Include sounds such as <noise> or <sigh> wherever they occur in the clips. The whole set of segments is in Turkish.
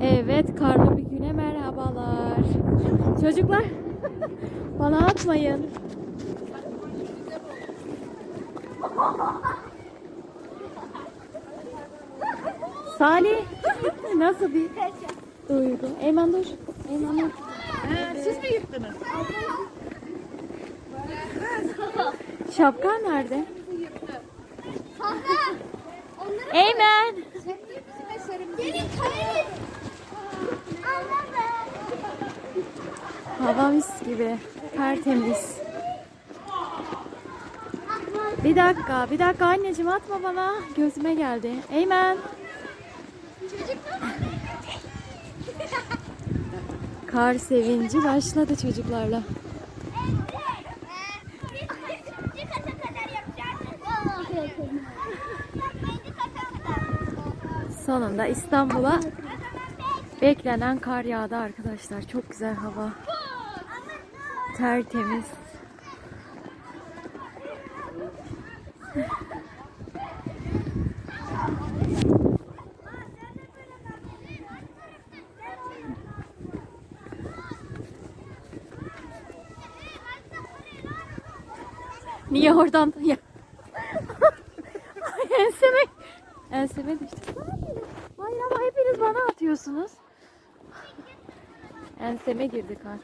Evet, karlı bir güne merhabalar. Çocuklar, <laughs> bana atmayın. Salih, nasıl bir duygu? Eymen dur, Eymen dur. Siz mi yıktınız? Şapkan nerede? Eymen. Gelin kayın. Hava mis gibi. Tertemiz. Bir dakika, bir dakika anneciğim atma bana. Gözüme geldi. Eymen. Kar sevinci başladı çocuklarla. Sonunda İstanbul'a beklenen kar yağdı arkadaşlar. Çok güzel hava. Tertemiz. Niye oradan ya? Ay, enseme enseme düştü. Hayır ama hepiniz bana atıyorsunuz. Enseme girdi kar.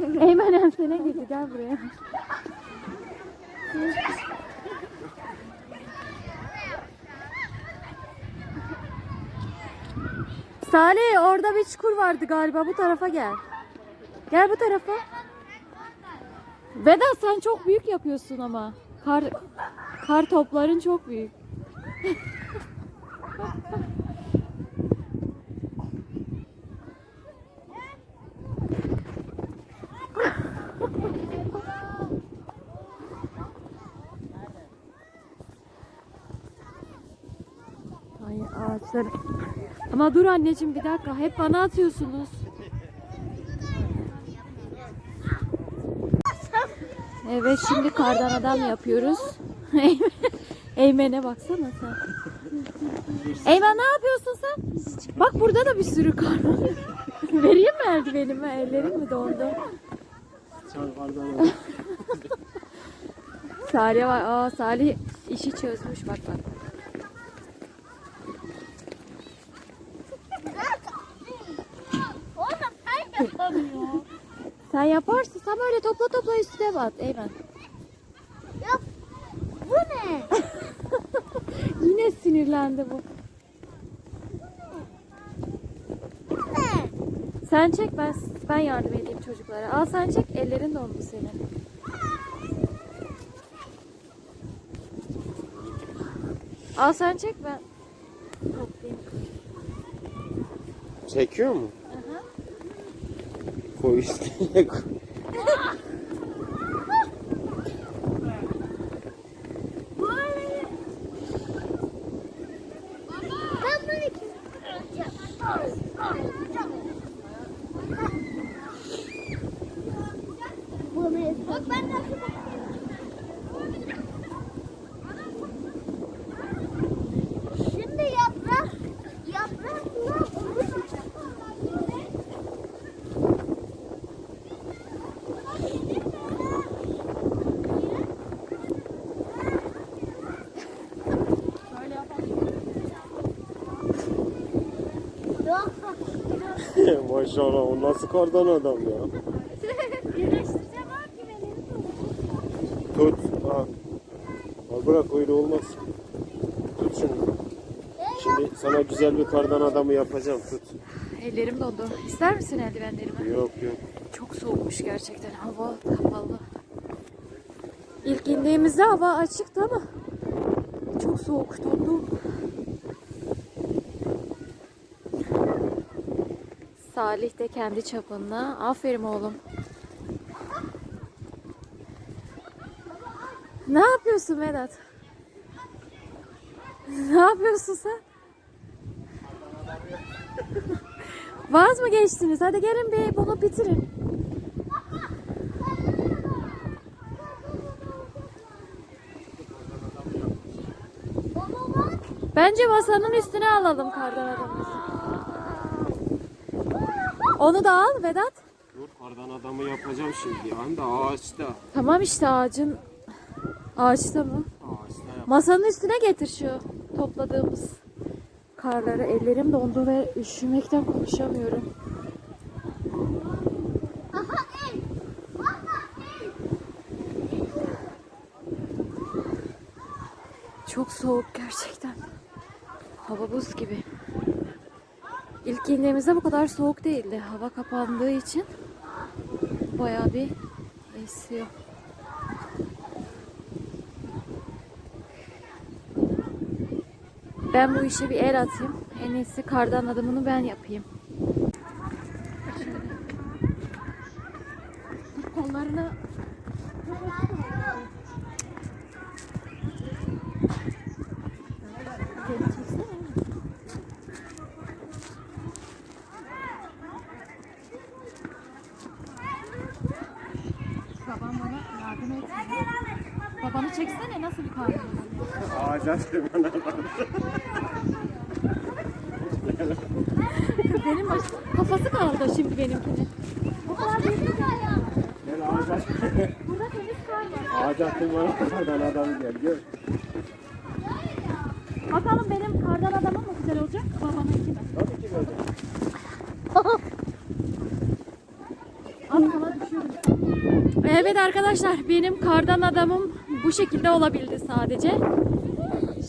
<laughs> Eymen ensene girdi gel buraya. Salih orada bir çukur vardı galiba bu tarafa gel. Gel bu tarafa. Vedat sen çok büyük yapıyorsun ama. Kar kar topların çok büyük. <laughs> Ay ağaçlar. Ama dur anneciğim bir dakika. Hep bana atıyorsunuz. Evet şimdi kardan adam yapıyoruz. Eymen- <laughs> Eymen'e baksana sen. Eymen ne yapıyorsun sen? Bak burada da bir sürü kar var. <laughs> Vereyim mi eldivenimi? Ellerim mi dondu? Salih var. Aa Salih işi çözmüş bak bak. Sen yaparsın. Sen böyle topla topla üstüne bat Eymen. Yap. Bu ne? <laughs> Yine sinirlendi bu. Bu ne? Sen çek ben ben yardım edeyim çocuklara. Al sen çek ellerin dondu senin. Al sen çek ben. Çekiyor mu? Koy üstüne koy. Bak ben nasıl Şimdi yaprak yaprakla Yok. Maşallah o nasıl kardan adam ya. Birleştireceğim abi beni. Tut. Al. Al bırak öyle olmaz. Tut şunu. Şimdi sana güzel bir kardan adamı yapacağım. Tut. Ellerim dondu. İster misin eldivenlerimi? Yok yok. Çok soğukmuş gerçekten. Hava kapalı. İlk indiğimizde hava açıktı ama çok soğuk dondum. Salih de kendi çapında. Aferin oğlum. Ne yapıyorsun Vedat? ne yapıyorsun sen? Vaz mı geçtiniz? Hadi gelin bir bunu bitirin. Bence masanın üstüne alalım kardan adamı. Onu da al Vedat. Dur kardan adamı yapacağım şimdi. Hem de ağaçta. Tamam işte ağacın ağaçta mı? Ağaçta yap. Masanın üstüne getir şu topladığımız karları. Ellerim dondu ve üşümekten konuşamıyorum. Çok soğuk gerçekten. Hava buz gibi. İlk indiğimizde bu kadar soğuk değildi. Hava kapandığı için bayağı bir esiyor. Ben bu işe bir el atayım. En iyisi kardan adımını ben yapayım. Şöyle. Kollarını Ağaca tırmanalım. Benim baş... kafası kaldı şimdi benimkine. Bu kadar büyük mü ya? Gel ağaca. Burada temiz kar var. Ağaca tırmanalım kardan adam gel. Gel. Bakalım benim kardan adamım mı güzel olacak? Babamınki mi? Tabii ki böyle. Evet arkadaşlar benim kardan adamım bu şekilde olabildi sadece.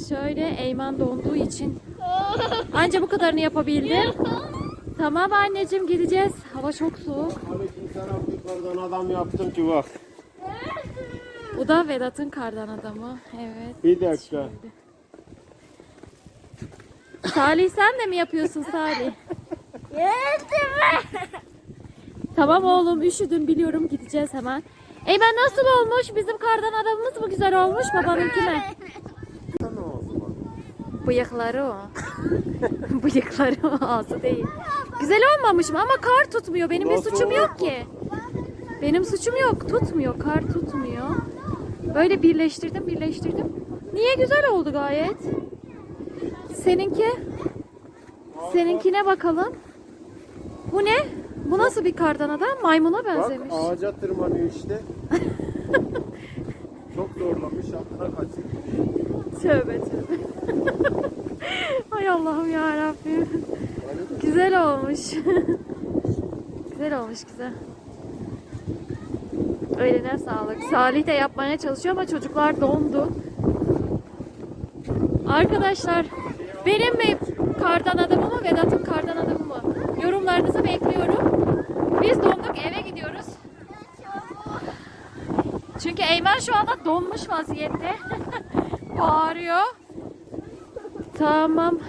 Şöyle Eymen donduğu için anca bu kadarını yapabildim. Tamam anneciğim gideceğiz. Hava çok soğuk. Kardan adam yaptım ki bak. Bu da Vedat'ın kardan adamı. Evet. Bir dakika. Salih sen de mi yapıyorsun Salih? Yedim. Tamam oğlum üşüdün biliyorum gideceğiz hemen. Eymen nasıl olmuş? Bizim kardan adamımız mı güzel olmuş babanınki mi? Ne oldu bak? Bıyıkları o. <laughs> Bıyıkları o ağzı değil. Güzel olmamış mı? Ama kar tutmuyor. Benim bir suçum yok ki. Benim suçum yok. Tutmuyor. Kar tutmuyor. Böyle birleştirdim birleştirdim. Niye güzel oldu gayet? Seninki? Seninkine bakalım. Bu ne? Bu nasıl bir kardan adam? Maymuna Bak benzemiş. ağaca tırmanıyor işte. <laughs> Çok zorlamış altına kaçıyor. Tövbe tövbe. <laughs> Ay Allah'ım ya Rabbim. <laughs> Güzel olmuş. güzel olmuş güzel. Eline sağlık. Salih de yapmaya çalışıyor ama çocuklar dondu. Arkadaşlar benim mi kardan adamı mı Vedat'ın kardan adamı mı? Yorumlarınızı bekliyorum. Biz donduk eve gidiyoruz. Çünkü Eymen şu anda donmuş vaziyette. <laughs> Bağırıyor. Tamam.